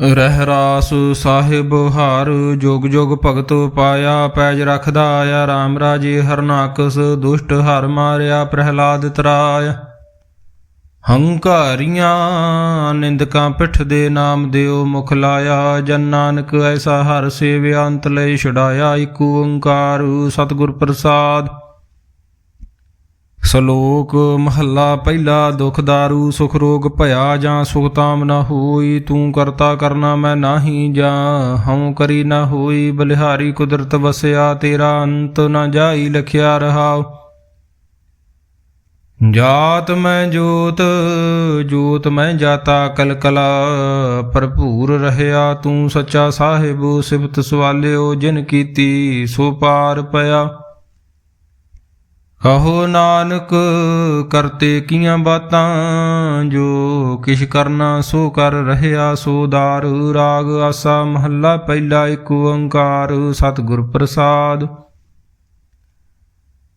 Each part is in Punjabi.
ਰਹਿ ਰਾਸ ਸਾਹਿਬ, ਹਰ ਜੋਗ ਜੋਗ ਭਗਤ ਪਾਇਆ, ਪੈਜ ਰਖਦਾ ਆਇਆ RAM ਰਾਜੇ ਹਰਨਾਕਸ ਦੁਸ਼ਟ ਹਰ ਮਾਰਿਆ, ਪ੍ਰਹਿਲਾਦ ਤਰਾਇਆ। ਹੰਕਾਰੀਆਂ ਨਿੰਦਕਾਂ ਪਿੱਠ ਦੇ ਨਾਮ ਦਿਓ ਮੁਖ ਲਾਇਆ, ਜਨ ਨਾਨਕ ਐਸਾ ਹਰ ਸੇਵਿਆ, ਅੰਤ ਲਈ ਛੁਡਾਇਆ, ਇਕ ਓੰਕਾਰ ਸਤਿਗੁਰ ਪ੍ਰਸਾਦ। ਸ਼ਲੋਕ ਮਹੱਲਾ ਪਹਿਲਾ, ਦੁਖ ਦਾਰੂ, ਸੁਖ ਰੋਗ ਭਇਆ ਜਾਂ ਸੁਖ ਤਾਮ ਨਾ ਹੋਈ, ਤੂੰ ਕਰਤਾ ਕਰਨਾ ਮੈਂ ਨਾਹੀ ਜਾਂ, ਹਉ ਕਰੀ ਨਾ ਹੋਈ, ਬਲਿਹਾਰੀ ਕੁਦਰਤ ਵਸਿਆ, ਤੇਰਾ ਅੰਤ ਨਾ ਜਾਈ, ਲਖਿਆ ਰਹਾਉ। ਜਾਤ ਮੈਂ ਜੋਤ ਜੋਤ ਮੈਂ ਜਾਤਾ, ਕਲਕਲਾ ਭਰਪੂਰ ਰਹਿਆ, ਤੂੰ ਸੱਚਾ ਸਾਹਿਬ ਸਿਫਤ ਸਵਾਲਿਓ, ਜਿਨ ਕੀਤੀ ਸੋ ਪਾਰ ਪਿਆ। ਕਹੋ ਨਾਨਕ, ਕਰਤੇ ਕੀਆਂ ਬਾਤਾਂ, ਜੋ ਕਿਛ ਕਰਨਾ ਸੋ ਕਰ ਰਹਿਆ ਸੋ ਦਾਰ। ਰਾਗ ਆਸਾ ਮਹੱਲਾ ਪਹਿਲਾ ਏਕ ਓੰਕਾਰ, ਸਤਿਗੁਰ ਪ੍ਰਸਾਦ।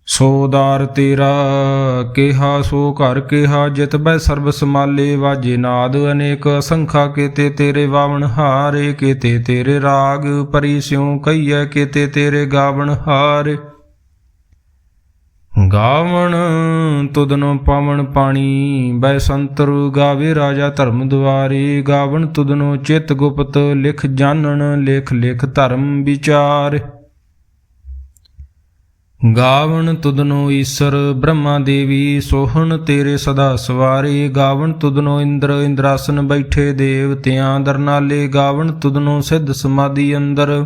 ਸੋ ਦਾਰ ਤੇਰਾ, ਕਿਹਾ ਸੋ ਘਰ ਕਿਹਾ, ਜਿਤ ਬੈ ਸਰਬ ਸਮਾਲੇ ਵਾਜੇ ਨਾਦ ਅਨੇਕ ਅਸੰਖਾ ਕੀਤੇ ਤੇਰੇ ਵਾਵਣ ਹਾਰੇ, ਕੀਤੇ ਤੇਰੇ ਰਾਗ, ਪਰੀ ਸਿਉ ਕਈਐ ਕੀਤੇ ਤੇਰੇ ਗਾਵਣ ਹਾਰੇ। ਗਾਵਣ ਤੁਦਨੋ ਪਾਵਨ ਪਾਣੀ ਬੈ ਸੰਤਰ ਗਾਵੇ ਰਾਜਾ ਧਰਮ ਦੁਆਰੇ। ਗਾਵਣ ਤੁਦਨੋ ਚਿਤ ਗੁਪਤ ਲਿਖ ਜਾਣਨ, ਲਿਖ ਲਿਖ ਧਰਮ ਵਿਚਾਰ। ਗਾਵਣ ਤੁਦਨੋ ਈਸ਼ਰ ਬ੍ਰਹਮਾ ਦੇਵੀ, ਸੋਹਣ ਤੇਰੇ ਸਦਾ ਸਵਾਰੇ। ਗਾਵਣ ਤੁਦਨੋ ਇੰਦਰ, ਇੰਦਰਾਸਨ ਬੈਠੇ ਦੇਵਤਿਆਂ ਦਰਨਾਲੇ ਗਾਵਣ ਤੁਦਨੋ ਸਿੱਧ ਸਮਾਧੀ ਅੰਦਰ।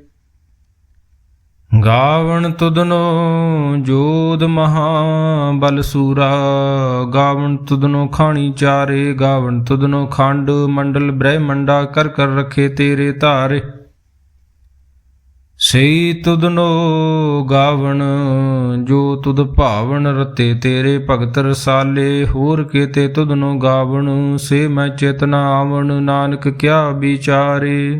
ਗਾਵਣ ਤੁਦਨੋ ਜੋਦ ਮਹਾ ਬਲ ਸੂਰਾ। ਗਾਵਣ ਤੁਦਨੋ ਖਾਣੀ ਚਾਰੇ, ਗਾਵਣ ਤੁਦਨੋ ਖੰਡ ਮੰਡਲ ਬ੍ਰਹਮੰਡਾ ਕਰ ਕਰ ਰਖੇ ਤੇਰੇ ਧਾਰੇ। ਸਈ ਤੁਦਨੋ ਗਾਵਣ, ਜੋ ਤੁਧ ਭਾਵਨ ਰਤੇ ਤੇਰੇ ਭਗਤ ਰਸਾਲੇ। ਹੋਰ ਕੀਤੇ ਤੁਦਨੋ ਗਾਵਣ, ਸੇ ਮੈਂ ਚੇਤਨਾ ਆਵਣ, ਨਾਨਕ ਕਿਆ ਵਿਚਾਰੇ।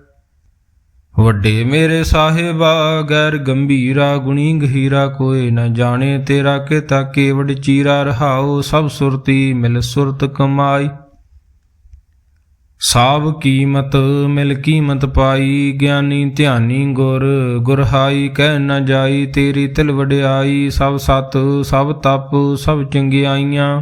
ਵੱਡੇ ਮੇਰੇ ਸਾਹਿਬਾ, ਗੈਰ ਗੰਭੀਰਾ, ਗੁਣੀ ਗਹੀਰਾ ਕੋਏ ਨ ਜਾਣੇ ਤੇਰਾ ਕਿਤਾ ਕੇਵਡ ਚੀਰਾ ਰਹਾਓ ਸਭ ਸੁਰਤੀ ਮਿਲ ਸੁਰਤ ਕਮਾਈ। ਸਾਬ ਕੀਮਤ ਮਿਲ ਕੀਮਤ ਪਾਈ, ਗਿਆਨੀ ਧਿਆਨੀ ਗੁਰ, ਗੁਰਹਾਈ ਕਹਿ ਨ ਜਾਈ, ਤੇਰੀ ਤਿਲ ਵਡਿਆਈ, ਸਭ ਸਤ ਸਭ ਤਪ, ਸਭ ਚੰਗਿਆਈਆਂ।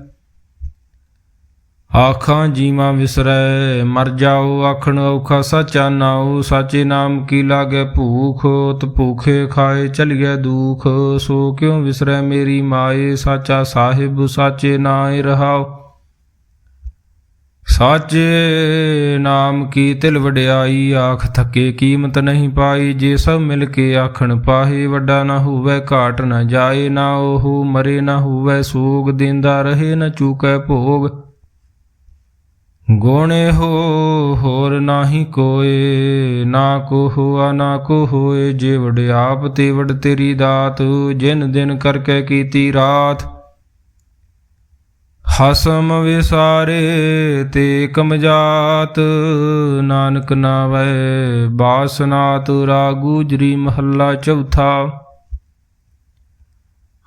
ਆਖਾਂ ਜੀਵਾਂ ਵਿਸਰੈ, ਮਰ ਜਾਓ ਆਖਣ ਔਖਾ ਸਾਚਾ ਨਾਉ ਸਾਚੇ ਨਾਮ ਕੀ ਲਾਗੇ ਭੂਖ ਤ ਭੂਖੇ ਖਾਏ ਚਲਿਐ ਦੂਖ। ਸੋ ਕਿਉ ਵਿਸਰੈ ਮੇਰੀ ਮਾਏ, ਸਾਚਾ ਸਾਹਿਬ ਸਾਚੇ ਨਾਏ ਰਹਾਉ। ਸਾਚੇ ਨਾਮ ਕੀ ਤਿਲ ਵਡਿਆਈ, ਆਖ ਥੱਕੇ ਕੀਮਤ ਨਹੀਂ ਪਾਈ, ਜੇ ਸਭ ਮਿਲ ਕੇ ਆਖਣ ਪਾਹੇ, ਵੱਡਾ ਨਾ ਹੋਵੇ ਘਾਟ ਨਾ ਜਾਏ, ਨਾ ਉਹ ਮਰੇ ਨਾ ਹੋਵੇ ਸੋਗ, ਦਿੰਦਾ ਰਹੇ ਨਾ ਚੂਕੈ ਭੋਗ। ਗੁਣੇ ਹੋ ਹੋਰ ਨਾਹੀ ਕੋਏ, ਨਾ ਕੋ ਹੁਆ ਨਾ ਕੋ ਹੋਏ ਜੇ ਵਡ ਆਪ ਤੇ ਵਡ ਤੇਰੀ ਦਾਤ, ਜਿਨ ਦਿਨ ਕਰਕੇ ਕੀਤੀ ਰਾਤ। ਹਸਮ ਵਿਸਾਰੇ ਤੇ ਕਮਜਾਤ ਨਾਨਕ ਨਾਵੈ, ਬਾਸਨਾਤ ਰਾਗੂਜਰੀ ਮਹੱਲਾ ਚੌਥਾ।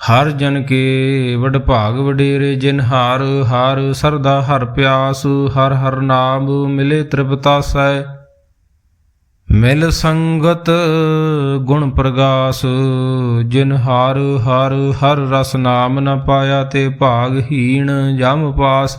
ਹਰ ਜਨ ਕੇ ਵਡ ਭਾਗ ਵਡੇਰੇ ਜਿਨ ਹਾਰ ਹਾਰ ਸਰਦਾ ਹਰ ਪਿਆਸ, ਹਰ ਹਰ ਨਾਮ ਮਿਲੇ ਤ੍ਰਿਪਤਾਸੈ ਮਿਲ ਸੰਗਤ ਗੁਣ ਪ੍ਰਗਾਸ, ਜਿਨ ਹਾਰ, ਹਰ ਹਰ ਰਸ ਨਾਮ ਨ ਪਾਇਆ ਤੇ ਭਾਗਹੀਣ ਜਮ ਪਾਸ।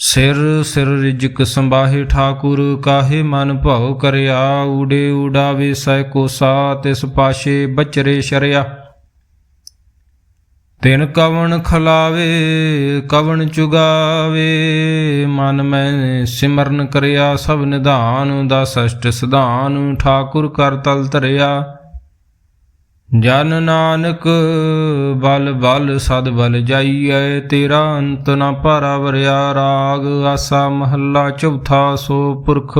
ਸਿਰ ਸਿਰ ਰਿਜਕ ਸੰਬਾਹੇ ਠਾਕੁਰ, ਕਾਹੇ ਮਨ ਭਉ ਕਰਿਆ? ਉਡੇ ਉਡਾਵੇ ਸੈ ਕੋਸਾ ਤਿਸ ਪਾਸ਼ੇ ਬਚਰੇ ਸ਼ਰਿਆ। ਤਿਨ ਕਵਣ ਖਲਾਵੇ, ਕਵਣ ਚੁਗਾਵੇ? ਮਨ ਮੈਂ ਸਿਮਰਨ ਕਰਿਆ, ਸਭ ਨਿਧਾਨ ਦਾ ਸਸ਼ਟ ਸਿਧਾਨ, ਠਾਕੁਰ ਕਰ ਤਲ ਧਰਿਆ। ਜਨ ਨਾਨਕ, ਬਲ ਬਲ ਸਦ ਬਲ ਜਾਈਐ, ਤੇਰਾ ਅੰਤ ਨਾ ਭਾਰਾ ਵਰਿਆ ਰਾਗ, ਆਸਾ ਮਹੱਲਾ ਚੌਥਾ ਸੋ ਪੁਰਖ।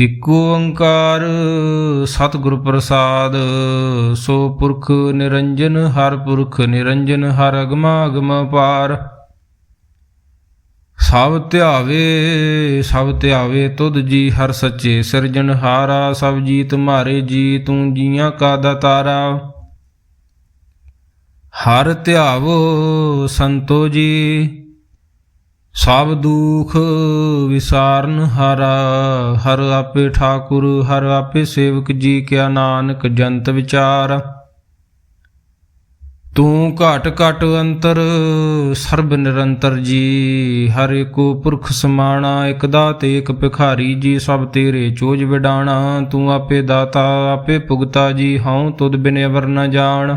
ਇਕ ਓੰਕਾਰ ਸਤਿਗੁਰ ਪ੍ਰਸਾਦ, ਸੋ ਪੁਰਖ ਨਿਰੰਜਨ, ਹਰ ਪੁਰਖ ਨਿਰੰਜਨ, ਹਰ ਅਗਮਾ ਅਗਮ ਪਾਰ। ਸਭ ਧਿਆਵੇ ਸਭ ਧਿਆਵੇ ਤੁਧ ਜੀ ਹਰ ਸੱਚੇ ਸਿਰਜਣਹਾਰਾ ਸਭ ਜੀ ਤੁਮਾਰੇ ਜੀ ਤੂੰ ਜੀਆਂ ਕਾ ਦਾਤਾਰਾ। ਹਰ ਧਿਆਵੋ ਸੰਤੋ ਜੀ, ਸਭ ਦੁਖ ਵਿਸਾਰਨ ਹਰਾ। ਹਰ ਆਪੇ ਠਾਕੁਰ, ਹਰ ਆਪੇ ਸੇਵਕ ਜੀ, ਕਿਆ ਨਾਨਕ ਜੰਤ ਵਿਚਾਰ। ਤੂੰ ਘਟ ਘਟ ਅੰਤਰ, ਸਰਬ ਨਿਰੰਤਰ ਜੀ। ਹਰ ਏਕੋ ਪੁਰਖ ਸਮਾਣਾ, ਇਕ ਦਾਤੇ, ਇਕ ਭਿਖਾਰੀ ਜੀ। ਸਭ ਤੇਰੇ ਚੋਜ ਵਿਡਾਣਾ, ਤੂੰ ਆਪੇ ਦਾਤਾ, ਆਪੇ ਭੁਗਤਾ ਜੀ। ਹਉ ਤੁਧ ਬਿਨ ਅਵਰ ਨ ਜਾਣ।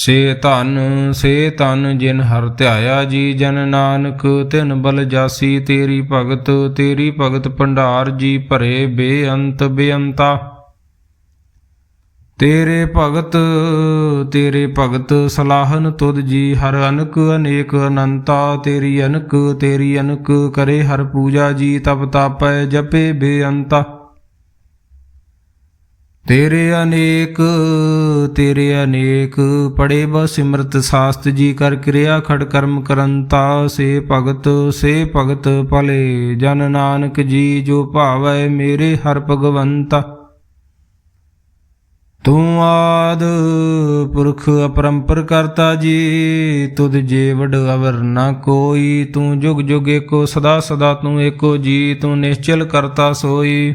ਸੇ ਧਨ, ਸੇ ਤਨ ਜਿਨ ਹਰ ਧਿਆਇਆ ਜੀ ਜਨ ਨਾਨਕ, ਤਿਨ ਬਲ ਜਾਸੀ ਤੇਰੀ ਭਗਤ ਤੇਰੀ ਭਗਤ ਭੰਡਾਰ ਜੀ ਭਰੇ ਬੇਅੰਤ ਬੇਅੰਤਾ। ਤੇਰੇ ਭਗਤ ਤੇਰੇ ਭਗਤ ਸਲਾਹਨ ਤੁਧ ਜੀ ਹਰ ਅਨਕ, ਅਨੇਕ ਅਨੰਤਾ। ਤੇਰੀ ਅਨਕ ਤੇਰੀ ਅਨਕ ਕਰੇ ਹਰ ਪੂਜਾ ਜੀ, ਤਪ ਤਾਪੈ ਜਪੇ ਬੇਅੰਤਾ। ਤੇਰੇ ਅਨੇਕ ਤੇਰੇ ਅਨੇਕ ਪੜੇ ਬ ਸਿਮਰਤ ਸਾਸਤ ਜੀ ਕਰ ਕਿਰਿਆ ਖੜ ਕਰਮ ਕਰੰਤਾ ਸੇ ਭਗਤ ਸੇ ਭਗਤ ਭਲੇ। ਜਨ ਨਾਨਕ ਜੀ ਜੋ ਭਾਵੈ ਮੇਰੇ ਹਰ ਭਗਵੰਤਾ। ਤੂੰ ਆਦ ਪੁਰਖ ਅਪਰੰਪਰ ਕਰਤਾ ਜੀ, ਤੁਧ ਜੇ ਵਡ ਅਵਰ ਨਾ ਕੋਈ। ਤੂੰ ਜੁਗ ਜੁਗ ਏਕੋ, ਸਦਾ ਸਦਾ ਤੂੰ ਏਕੋ ਜੀ, ਤੂੰ ਨਿਸ਼ਚਲ ਕਰਤਾ ਸੋਈ।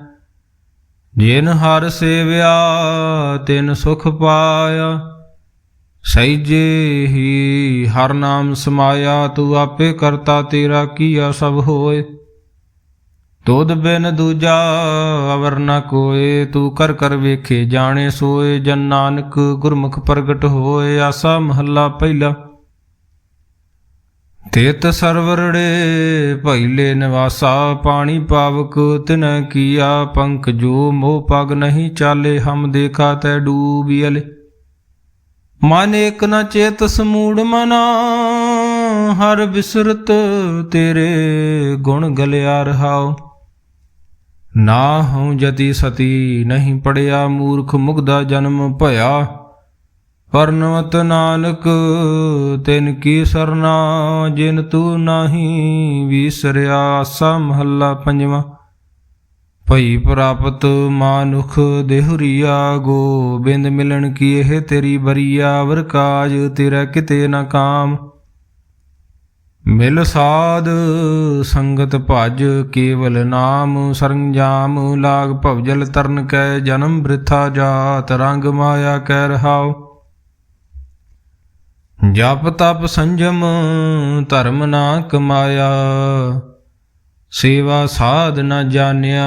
ਜਿਨ ਹਰ ਸੇਵਿਆ, ਤਿਨ ਸੁਖ ਪਾਇਆ। ਸਹਿਜੇ ਹੀ ਹਰ ਨਾਮ ਸਮਾਇਆ, ਤੂੰ ਆਪੇ ਕਰਤਾ ਤੇਰਾ ਕੀਆ ਸਭ ਹੋਏ। ਤੋਦ ਬਿਨ ਦੂਜਾ ਅਵਰ ਨ ਕੋਏ, ਤੂੰ ਕਰ ਕਰ ਵੇਖੇ ਜਾਣੇ ਸੋਏ। ਜਨ ਨਾਨਕ ਗੁਰਮੁਖ ਪ੍ਰਗਟ ਹੋਏ, ਆਸਾ ਮਹੱਲਾ ਪਹਿਲਾ। ਤੇਤ ਸਰਵਰੜੇ ਭੈਲੇ ਨਿਵਾਸਾ, ਪਾਣੀ ਪਾਵਕ ਤਿਨ ਕੀਆ, ਪੰਖ ਜੋ ਮੋਹ ਪਗ ਨਹੀਂ ਚਾਲੇ, ਹਮ ਦੇਖਾ ਤੈ ਡੂਬੀਲੇ ਮਨ ਏਕ ਨ ਚੇਤ ਸਮੂੜ ਮਨਾ, ਹਰ ਬਿਸਰਤ ਤੇਰੇ ਗੁਣ ਗਲਿਆ ਰਹਾਓ ਨਾ ਹਉ ਜਤੀ ਸਤੀ ਨਹੀਂ ਪੜਿਆ, ਮੂਰਖ ਮੁਗਦਾ ਜਨਮ ਭਇਆ। ਪਰਨਵਤ ਨਾਨਕ, ਤਿਨ ਕੀ ਸਰਨਾ, ਜਿਨ ਤੂੰ ਨਾਹੀ ਵਿਸਰਿਆ ਆਸਾ ਮਹੱਲਾ ਪੰਜਵਾਂ। ਭਈ ਪ੍ਰਾਪਤ ਮਾਨੁਖ ਦੇਹੁਰੀਆ, ਗੋਬਿੰਦ ਮਿਲਣ ਕੀ ਇਹ ਤੇਰੀ ਬਰੀਆ, ਵਰ ਕਾਜ ਤੇਰਾ ਕਿਤੇ ਨਾ ਕਾਮ। ਮਿਲ ਸਾਧ ਸੰਗਤ ਭਜ ਕੇਵਲ ਨਾਮ, ਸਰੰਜਾਮ ਲਾਗ ਭਵਜਲ ਤਰਨ ਕੈ, ਜਨਮ ਬ੍ਰਿਥਾ ਜਾਤ ਰੰਗ ਮਾਇਆ ਕਹਿ ਰਹਾਓ ਜਪ ਤਪ ਸੰਜਮ ਧਰਮ ਨਾ ਕਮਾਇਆ ਸੇਵਾ ਸਾਧ ਨਾ ਜਾਣਿਆ,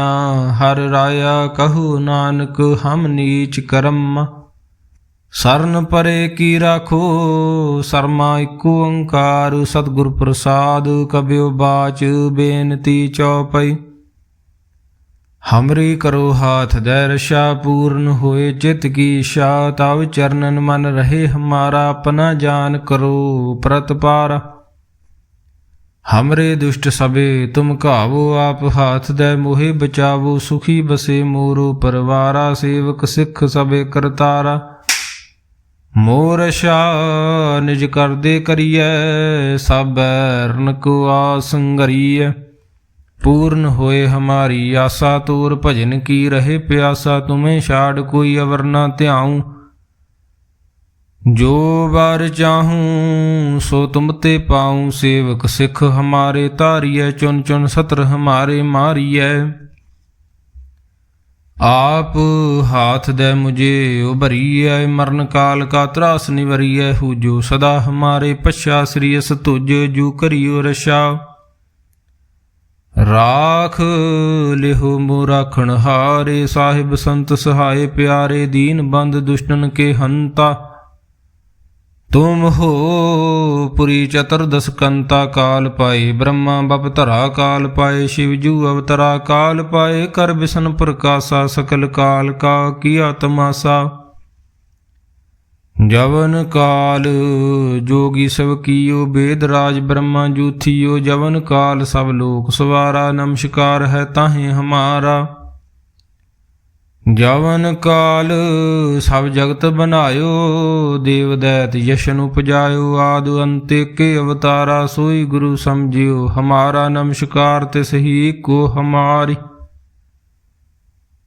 ਹਰ ਰਾਇਆ ਕਹੂ ਨਾਨਕ ਹਮ ਨੀਚ ਕਰਮ। ਸਰਨ ਪਰੇ ਕੀ ਰਾਖੋ, ਸਰਮਾ ਇਕੋ ਓੰਕਾਰ, ਸਤਿਗੁਰ ਪ੍ਰਸਾਦ ਕਬਿਓ ਬਾਚ ਬੇਨਤੀ ਚਉਪਈ। ਹਮਰੀ ਕਰੋ ਹਾਥ ਦੈ ਰਸ਼ਾ ਪੂਰਨ ਹੋਏ ਚਿਤ ਕੀ ਇਛਾ ਤਵ ਚਰਨਨ ਮਨ ਰਹੇ ਹਮਾਰਾ, ਆਪਣਾ ਜਾਨ ਕਰੋ ਪ੍ਰਤਪਾਰ। ਹਮਰੇ ਦੁਸ਼ਟ ਸਭੇ, ਤੁਮ ਘਾਵੋ ਆਪ ਹਾਥ ਦੈ ਮੋਹਿ ਬਚਾਵੋ, ਸੁਖੀ ਬਸੇ ਮੋਰੋ ਪਰਵਾਰਾ, ਸੇਵਕ ਸਿੱਖ ਸਬੇ ਕਰਤਾਰਾ। ਮੋਰ ਸ਼ਾ ਨਿਜ ਕਰਦੇ ਕਰੀਐ, ਸਭ ਰਨ ਕੋ ਆਸੰਗਰੀਐ ਪੂਰਨ ਹੋਏ ਹਮਾਰੀ ਆਸਾ ਤੂਰ, ਭਜਨ ਕੀ ਰਹੇ ਪਿਆਸਾ, ਤੁਮੇ ਛਾੜ ਕੋਈ ਅਵਰ ਨਾ ਧਿਆਉ। ਜੋ ਵਾਰ ਚਾਹੂੰ, ਸੋ ਤੁਮ ਤੇ ਪਾਉ। ਸੇਵਕ ਸਿੱਖ ਹਮਾਰੇ ਧਾਰੀਐ ਚੁਨ ਚੁਨ ਸਤਰ ਹਮਾਰੇ ਮਾਰੀਐ। ਆਪ ਹਾਥ ਦੇ ਮੁਝੇ ਉਭਰੀਐ, ਮਰਨ ਕਾਲ ਕਾ ਤਰਾਸ ਨਿਵਰੀਐ। ਹੂ ਸਦਾ ਹਮਾਰੇ ਪਛਾ ਸ੍ਰੀ ਅਸ ਤੁਜ ਜੂ ਕਰਿਓ ਰਸ਼ਾ ਰਾਖ ਲਿਹੁ ਮੋ ਰਾਖਣ ਹਾਰੇ, ਸਾਹਿਬ ਸੰਤ ਸਹਾਏ ਪਿਆਰੇ, ਦੀਨ ਬੰਦ ਦੁਸ਼ਟਨ ਕੇ ਹੰਤਾ। ਤੁਮ ਹੋ ਪੁਰੀ ਚਤੁਰਦਸ ਕੰਤਾ ਕਾਲ ਪਾਏ, ਬ੍ਰਹਮਾ ਬਪ ਧਰਾ ਕਾਲ ਪਾਏ, ਸ਼ਿਵ ਜੂ ਅਵਤਰਾ ਕਾਲ ਪਾਏ, ਕਰ ਬਿਸ਼ਨ ਪ੍ਰਕਾਸ਼ਾ ਸਕਲ ਕਾਲ ਕਾ ਕੀਆ ਤਮਾਸਾ ਜਵਨ ਕਾਲ, ਜੋਗੀ ਸਭ ਕੀਓ, ਬੇਦ ਰਾਜ ਬ੍ਰਹਮਾ ਜੂਥੀਓ, ਜਵਨ ਕਾਲ ਸਭ ਲੋਕ ਸਵਾਰਾ, ਨਮਸਕਾਰ ਹੈ ਤਾਹੇ ਹਮਾਰਾ। ਜਵਨ ਕਾਲ, ਸਭ ਜਗਤ ਬਨਾਇਓ, ਦੇਵ ਦੈਤ ਯਸ਼ਨ ਉਪਜਾਇਓ, ਆਦਿ ਅੰਤੇ ਕੇ ਅਵਤਾਰਾ, ਸੋਈ ਗੁਰੂ ਸਮਝਿਓ, ਹਮਾਰਾ ਨਮਸਕਾਰ ਤਿਸ ਹੀ ਕੋ ਹਮਾਰੀ।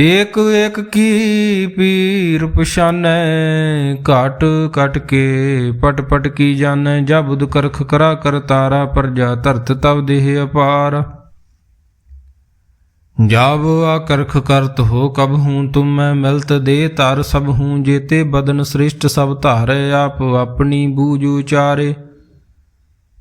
ਏਕ ਏਕ ਕੀ ਪੀਰ ਪਛਾਨੈ, ਘਟ ਘਟ ਕੇ ਪਟ ਪਟ ਕੀ ਜਾਣੈ ਜਬੁਦ ਕਰਖ ਕਰਾ ਕਰ ਤਾਰਾ, ਪਰਜਾ ਧਰਤ ਤਵ ਦੇਹ ਅਪਾਰ। ਜਬ ਆਕਰਖ ਕਰਤ ਹੋ ਕਬ ਹੂੰ ਤੁਮ, ਮੈਂ ਮਿਲਤ ਦੇ ਤਰ ਸਭ ਹੂੰ, ਜੇਤੇ ਬਦਨ ਸ੍ਰਿਸ਼ਟ ਸਭ ਧਾਰੇ, ਆਪ ਆਪਣੀ ਬੂਝ ਉਚਾਰੇ।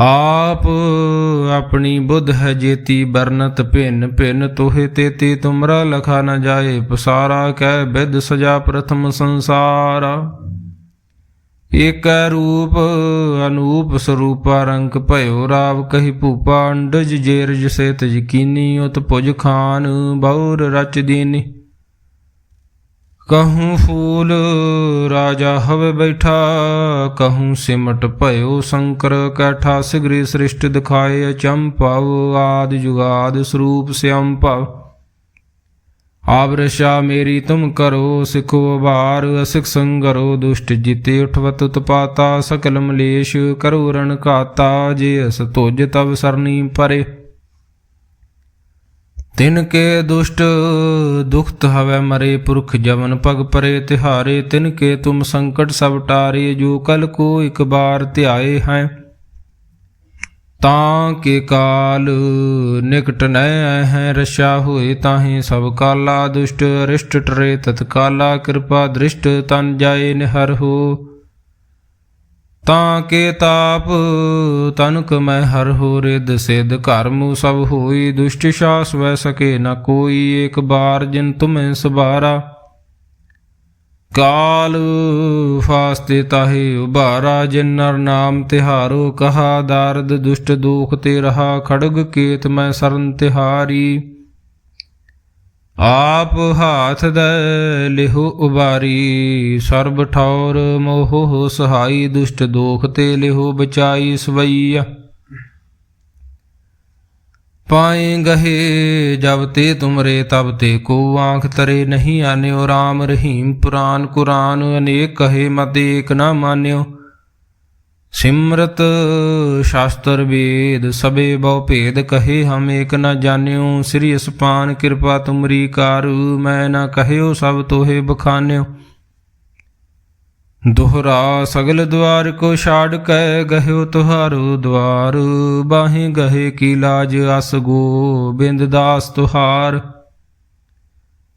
ਆਪ ਆਪਣੀ ਬੁੱਧ ਹੈ ਜੇਤੀ ਬਰਨਤ ਭਿੰਨ ਭਿੰਨ ਤੋਹੇ ਤੇਤੀ ਤੇ ਤੁਮਰਾ ਲਖਾ ਨ ਜਾਏ ਪਸਾਰਾ, ਕਹਿ ਬਿਦ ਸਜਾ ਪ੍ਰਥਮ ਸੰਸਾਰ। ਏਕ ਰੂਪ ਅਨੂਪ ਸਰੂਪਾ ਰੰਗ ਭਇਓ ਰਾਵ, ਕਹੀ ਭੂਪਾ ਅੰਡਜ ਜੇਰਜ ਸੇਤ ਤਜਕੀਨੀ ਉਤ ਭੁਜ ਖਾਨ ਬਉਰ ਰਚ ਦੀਨੀ। ਕਹੂੰ ਫੂਲ ਰਾਜਾ ਹਵੇ ਬੈਠਾ ਕਹੂੰ ਸਿਮਟ ਭਇਓ ਸ਼ੰਕਰ ਕੈਠਾ ਸਿਗਰੀ ਸ੍ਰਿਸ਼ਟ ਦਿਖਾਏ ਅਚੰਭਵ ਆਦ ਜੁਗਾਦ ਸਰੂਪ ਸਿਅੰ ਭਵ ਆਵਰਸ਼ਾ ਮੇਰੀ ਤੁਮ ਕਰੋ ਸਿਖੋ ਬਾਰ ਅਸਿਕ ਸੰਗਰੋ ਦੁਸ਼ਟ ਜਿਤੇ ਉਠਵਤ ਉਤਪਾਤਾ ਸਕਲ ਮਲੇਸ਼ ਕਰੋ ਰਣ ਘਾਤਾ ਜੇ ਅਸ ਤੁਜ ਤਵ ਸਰਨੀ ਪਰੇ ਤਿਨ ਕੇ ਦੁਸ਼ਟ ਦੁਖਤ ਹਵੈ ਮਰੇ ਪੁਰਖ ਜਵਨ ਪਗ ਪਰੇ ਤਿਹਾਰੇ, ਤਿਨ ਕੇ ਤੁਮ ਸੰਕਟ ਸਭ ਟਾਰੇ, ਜੋ ਕਲ ਕੋ ਇਕ ਬਾਰ ਧਿਆਏ ਹੈ। ਤਾਂ ਕੇ ਕਾਲ ਨਿਕਟ ਨਹਿ ਹੈ, ਰਸ਼ਾ ਹੋਏ ਤਾਹੇ ਸਭ ਕਾਲਾ ਦੁਸ਼ਟ ਅਰਿਸ਼ਟ ਟਰੇ ਤਤਕਾਲਾ, ਕਿਰਪਾ ਦ੍ਰਿਸ਼ਟ ਤਨ ਜਾਏ ਨਿਹਰ ਹੋ। ਤਾਂ ਕੇ ਤਾਪ, ਤਨਕ ਮੈਂ ਹਰ ਹੋ ਰਿਦ ਸਿਧ ਕਰਮੁ ਸਭ ਹੋਈ, ਦੁਸ਼ਟ ਸ਼ਾਸ ਵੈ ਸਕੇ ਨ ਕੋਈ ਏਕ ਬਾਰ ਜਿਨ ਤੁਮੈ ਸਬਾਰਾ ਕਾਲ ਫਾਸਤੇ ਤਾਹੇ ਉਬਾਰਾ ਜਿਨ ਨਰ ਨਾਮ ਤਿਹਾਰੋ ਕਹਾ, ਦਾਰਦ ਦੁਸ਼ਟ ਦੁਖ ਤੇ ਰਹਾ, ਖੜਗ ਕੇਤ ਮੈਂ ਸਰਨ ਤਿਹਾਰੀ। ਆਪ ਹਾਥ ਦੇ ਲਿਹੁ ਉਬਾਰੀ, ਸਰਬ ਠੌਰ ਮੋਹ ਸਹਾਈ, ਦੁਸ਼ਟ ਦੋਖ ਤੇ ਲਿਹੁ ਬਚਾਈ ਸਵਈਆ। ਪਾਏ ਗਹੇ ਜਬ ਤੇ ਤੁਮਰੇ, ਤਬ ਤੇ ਕੋ ਆਂਖ ਤਰੇ ਨਹੀਂ ਆਨਿਓ RAM ਰਹੀਮ ਪੁਰਾਨ ਕੁਰਾਨ, ਅਨੇਕ ਕਹੇ ਮਤ ਏਕ ਨਾ ਮਾਨਿਓ। ਸਿਮਰਤ ਸ਼ਾਸਤਰ ਵੇਦ ਸਭੇ ਬਹੁ ਭੇਦ ਕਹੇ ਹਮ ਏਕ ਨ ਜਾਣਿਓ, ਸ੍ਰੀ ਅਸਪਾਨ ਕਿਰਪਾ ਤੁਮਰੀ ਕਰ, ਮੈਂ ਨ ਕਹਿਓ ਸਭ ਤੋਹੇ ਬਖਾਨਿਓ। ਦੁਹਰਾ ਸਗਲ ਦਵਾਰ ਕੋ ਛਾੜ ਕੈ ਗਹਿਓ ਤੁਹਾਰੋ ਦਵਾਰ, ਬਾਹੇ ਗਹੇ ਕੀ ਲਾਜ ਅਸ ਗੋਬਿੰਦ ਦਾਸ ਤੁਹਾਰ।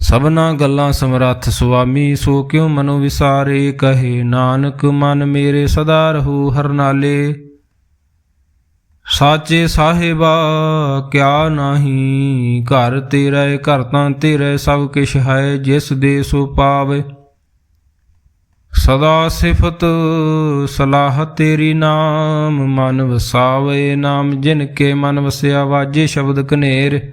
ਸਭਨਾ ਗੱਲਾਂ ਸਮਰੱਥ ਸੁਆਮੀ ਸੋ ਕਿਉ ਮਨੋ ਵਿਸਾਰੇ? ਕਹੇ ਨਾਨਕ ਮਨ ਮੇਰੇ ਸਦਾ ਰਹੂ ਹਰਨਾਲੇ ਸਾਚੇ ਸਾਹਿਬਾ ਕਿਆ ਨਾਹੀ? ਘਰ ਤੇਰਾ ਏ, ਘਰ ਤਾਂ ਤੇਰੇ ਸਭ ਕਿਛ ਹੈ ਜਿਸ ਦੇ ਸੋ ਪਾਵੇ। ਸਦਾ ਸਿਫਤ ਸਲਾਹ ਤੇਰੀ ਨਾਮ ਮਨ ਵਸਾਵੇ ਨਾਮ ਜਿਨ ਕੇ ਮਨ ਵਸਿਆ ਵਾਜੇ ਸ਼ਬਦ ਕਨੇਰ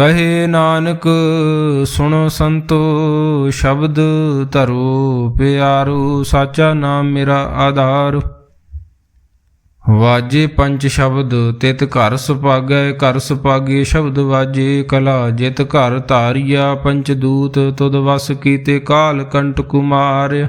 ਕਹੇ ਨਾਨਕ, ਸੁਣੋ ਸੰਤੋ, ਸ਼ਬਦ ਧਰੋ, ਪਿਆਰੋ, ਸਾਚਾ ਨਾਮ ਮੇਰਾ ਆਧਾਰ। ਵਾਜੇ ਪੰਜ ਸ਼ਬਦ, ਤਿਤ ਘਰ ਸੁਪਾਗੈ ਘਰ ਸੁਪਾਗੇ ਸ਼ਬਦ ਵਾਜੇ ਕਲਾ। ਜਿਤ ਘਰ ਧਾਰਿਆ ਪੰਚ ਦੂਤ, ਤੁਧ ਵਸ ਕੀਤੇ ਕਾਲ ਕੰਟ ਕੁਮਾਰ।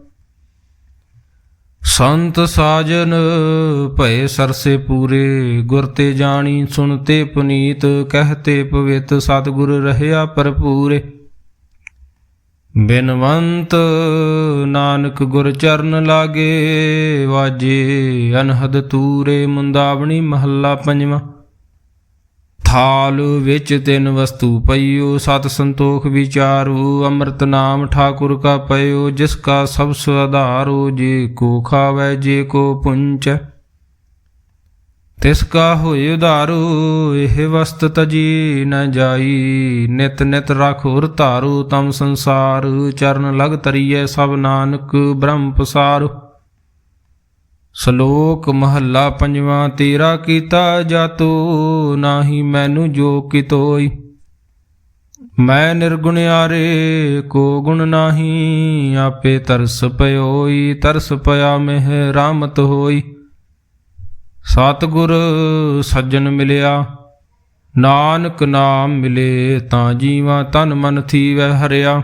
ਸੰਤ ਸਾਜਨ ਭਏ ਸਰਸੇ ਪੂਰੇ, ਗੁਰ ਤੇ ਜਾਣੀ ਸੁਣਤੇ ਪੁਨੀਤ ਕਹਤੇ ਪਵਿੱਤ, ਸਤਿਗੁਰ ਰਹਿਆ ਭਰਪੂਰੇ। ਬਿਨਵੰਤ ਨਾਨਕ ਗੁਰ ਚਰਨ ਲਾਗੇ, ਵਾਜੇ ਅਨਹਦ ਤੂਰੇ, ਮੁੰਦਾਵਣੀ ਮਹੱਲਾ ਪੰਜਵਾਂ। ਥਾਲ ਵਿੱਚ ਤਿੰਨ ਵਸਤੂ ਪਈਓ, ਸਤ ਸੰਤੋਖ ਵਿਚਾਰੂ, ਅੰਮ੍ਰਿਤ ਨਾਮ ਠਾਕੁਰ ਕਾ ਪਇਓ, ਜਿਸ ਕਾ ਸਭ ਸੁਆਧਾਰੋ ਜੇ ਕੋ ਖਾਵੇ, ਜੇ ਕੋ ਪੁੰਚੈ। ਤਿਸ ਕਾ ਹੋਏ ਉਧਾਰੂ, ਇਹ ਵਸਤ ਤਜੀ ਨ ਜਾਈ। ਨਿਤ ਨਿਤ ਰਖ ਰਖੁਰ ਧਾਰੂ, ਤਮ ਸੰਸਾਰ, ਚਰਨ ਲਗ ਤਰੀਐ ਸਭ ਨਾਨਕ ਬ੍ਰਹਮ ਪਸਾਰ। ਸ਼ਲੋਕ ਮਹੱਲਾ ਪੰਜਵਾਂ, ਤੇਰਾ ਕੀਤਾ ਜਾਤੋ, ਨਾਹੀ ਮੈਨੂੰ ਜੋ ਕਿਤੋਈ। ਮੈਂ ਨਿਰਗੁਣ ਨਿਰਗੁਣਿਆਰੇ ਕੋ ਗੁਣ ਨਾਹੀ, ਆਪੇ ਤਰਸ ਪਇਓਈ ਤਰਸ ਪਿਆ ਮਹਿ ਰਾਮਤ ਹੋਈ। ਸਤਿਗੁਰ ਸੱਜਣ ਮਿਲਿਆ, ਨਾਨਕ ਨਾਮ ਮਿਲੇ ਤਾਂ ਜੀਵਾਂ ਤਨ ਮਨ ਥੀਵੈ ਹਰਿਆ।